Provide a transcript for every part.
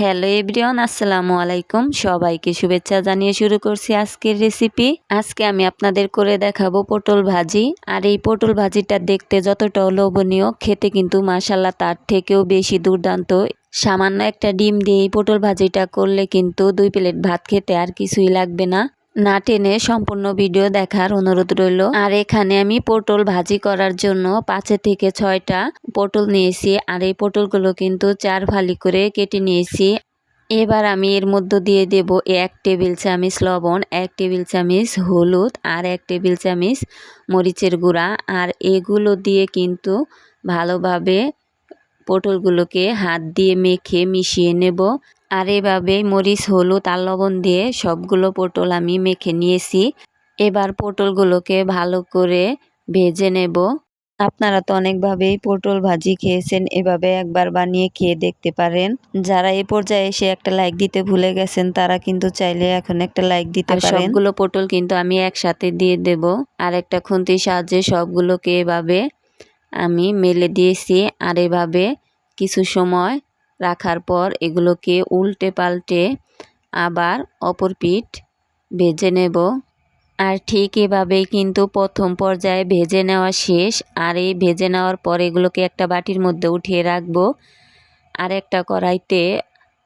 Hello everyone, আসসালামু আলাইকুম। সবাইকে শুভেচ্ছা জানিয়ে শুরু করছি আজকের রেসিপি আজকে আমি আপনাদের করে দেখাবো পটল ভাজি। আর এই পটল ভাজিটা দেখতে যতটা লোভনীয়, খেতে কিন্তু মাসাল্লাহ তার থেকেও বেশি দুর্দান্ত। সামান্য একটা ডিম দিয়ে পটল ভাজিটা করলে কিন্তু দুই প্লেট ভাত খেতে আর কিছুই লাগবে না। না টেনে সম্পূর্ণ ভিডিও দেখার অনুরোধ রইল। আর এখানে আমি পটল ভাজি করার জন্য পাঁচে থেকে ছয়টা পটল নিয়েছি। আর এই পটলগুলো কিন্তু চার ফালি করে কেটে নিয়েছি। এবার আমি এর মধ্যে দিয়ে দেব এক টেবিল চামিচ লবণ, এক টেবিল চামিচ হলুদ আর এক টেবিল চামিচ মরিচের গুঁড়া। আর এগুলো দিয়ে কিন্তু ভালোভাবে পটলগুলোকে হাত দিয়ে মেখে মিশিয়ে নেব। আর এভাবে মরিচ হলুদ আর লবণ দিয়ে সবগুলো পটল আমি মেখে নিয়েছি। এবার পটলগুলোকে ভালো করে ভেজে নেব। আপনারা তো অনেকভাবেই পটল ভাজি খেয়েছেন এভাবে একবার বানিয়ে খেয়ে দেখতে পারেন। যারা এই পর্যায়ে এসে একটা লাইক দিতে ভুলে গেছেন তারা কিন্তু চাইলে এখন একটা লাইক দিতে পারেন। সবগুলো পটল কিন্তু আমি একসাথে দিয়ে দেব। আর একটা খুন্তির সাহায্যে সবগুলোকে এভাবে আমি মেলে দিয়েছি। আর এভাবে কিছু সময় রাখার পর এগুলোকে উল্টে পাল্টে আবার অপর পিঠ ভেজে নেব। আর ঠিক এভাবেই কিন্তু প্রথম পর্যায়ে ভেজে নেওয়া শেষ। আর এই ভেজে নেওয়ার পর এগুলোকে একটা বাটির মধ্যে উঠিয়ে রাখব। আর একটা কড়াইতে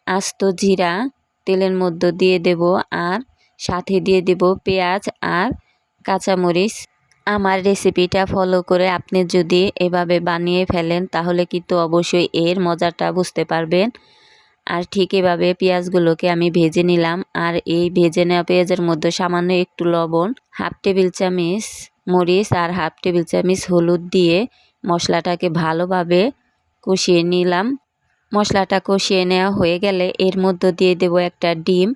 আস্ত জিরা তেলের মধ্যে দিয়ে দেব। আর সাথে দিয়ে দেব পেঁয়াজ আর কাঁচামরিচ। আমার রেসিপিটা ফলো করে আপনি যদি এভাবে বানিয়ে ফেলেন, তাহলে কিন্তু অবশ্যই এর মজাটা বুঝতে পারবেন। আর ঠিক এভাবে পেঁয়াজগুলোকে আমি ভেজে নিলাম। আর এই ভেজে নেওয়া পেঁয়াজের মধ্যে সামান্য একটু লবণ, হাফ টেবিল চামিচ মরিচ আর হাফ টেবিল চামিচ হলুদ দিয়ে মশলাটাকে ভালোভাবে কষিয়ে নিলাম। মশলাটা কষিয়ে নেওয়া হয়ে গেলে এর মধ্যে দিয়ে দেব একটা ডিম।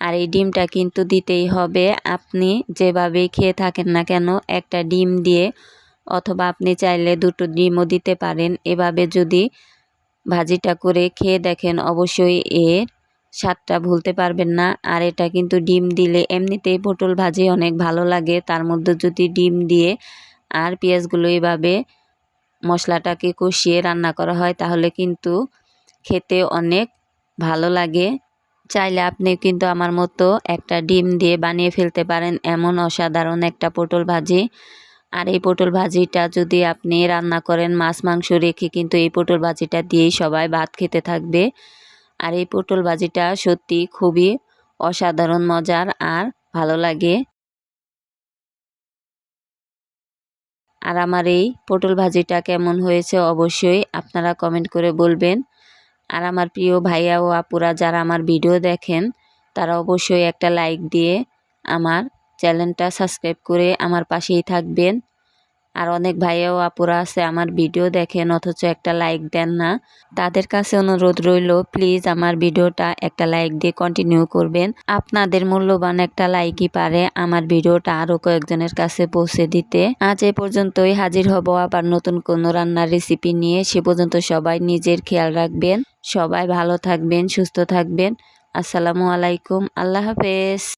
আর এই ডিমটা কিন্তু দিতেই হবে। আপনি যেভাবেই খেয়ে থাকেন না কেন, একটা ডিম দিয়ে অথবা আপনি চাইলে দুটো ডিমও দিতে পারেন। এভাবে যদি ভাজিটা করে খেয়ে দেখেন, অবশ্যই এর স্বাদটা ভুলতে পারবেন না। আর এটা কিন্তু ডিম দিলে এমনিতেই পটল ভাজি অনেক ভালো লাগে। তার মধ্যে যদি ডিম দিয়ে আর পেঁয়াজগুলো এভাবে মশলাটাকে কষিয়ে রান্না করা হয়, তাহলে কিন্তু খেতে অনেক ভালো লাগে। চাইলে আপনি কিন্তু আমার মতো একটা ডিম দিয়ে বানিয়ে ফেলতে পারেন এমন অসাধারণ একটা পটল ভাজি। আর এই পটল ভাজিটা যদি আপনি রান্না করেন, মাছ, মাংস রেখে কিন্তু এই পটল ভাজিটা দিয়েই সবাই ভাত খেতে থাকবে। আর এই পটল ভাজিটা সত্যি খুবই অসাধারণ, মজার আর ভালো লাগে। আর আমার এই পটল ভাজিটা কেমন হয়েছে অবশ্যই আপনারা কমেন্ট করে বলবেন। আর আমার প্রিয় ভাইয়া ও আপুরা যারা আমার ভিডিও দেখেন, তারা অবশ্যই একটা লাইক দিয়ে আমার চ্যানেলটা সাবস্ক্রাইব করে আমার পাশেই থাকবেন। আর অনেক ভাইয়া ও আপুরা আছে, আমার ভিডিও দেখেন, অথচ একটা লাইক দেন না। তাদের কাছে অনুরোধ রইল প্লিজ আমার ভিডিওটা একটা লাইক দিয়ে কন্টিনিউ করবেন। আপনাদের মূল্যবান একটা লাইকই পারে আমার ভিডিওটা আরও কয়েকজনের কাছে পৌঁছে দিতে। আজ এ পর্যন্তই হাজির হব আবার নতুন কোনো রান্নার রেসিপি নিয়ে। সে পর্যন্ত সবাই নিজের খেয়াল রাখবেন। সবাই ভালো থাকবেন, সুস্থ থাকবেন। আসসালামু আলাইকুম, আল্লাহ হাফেজ।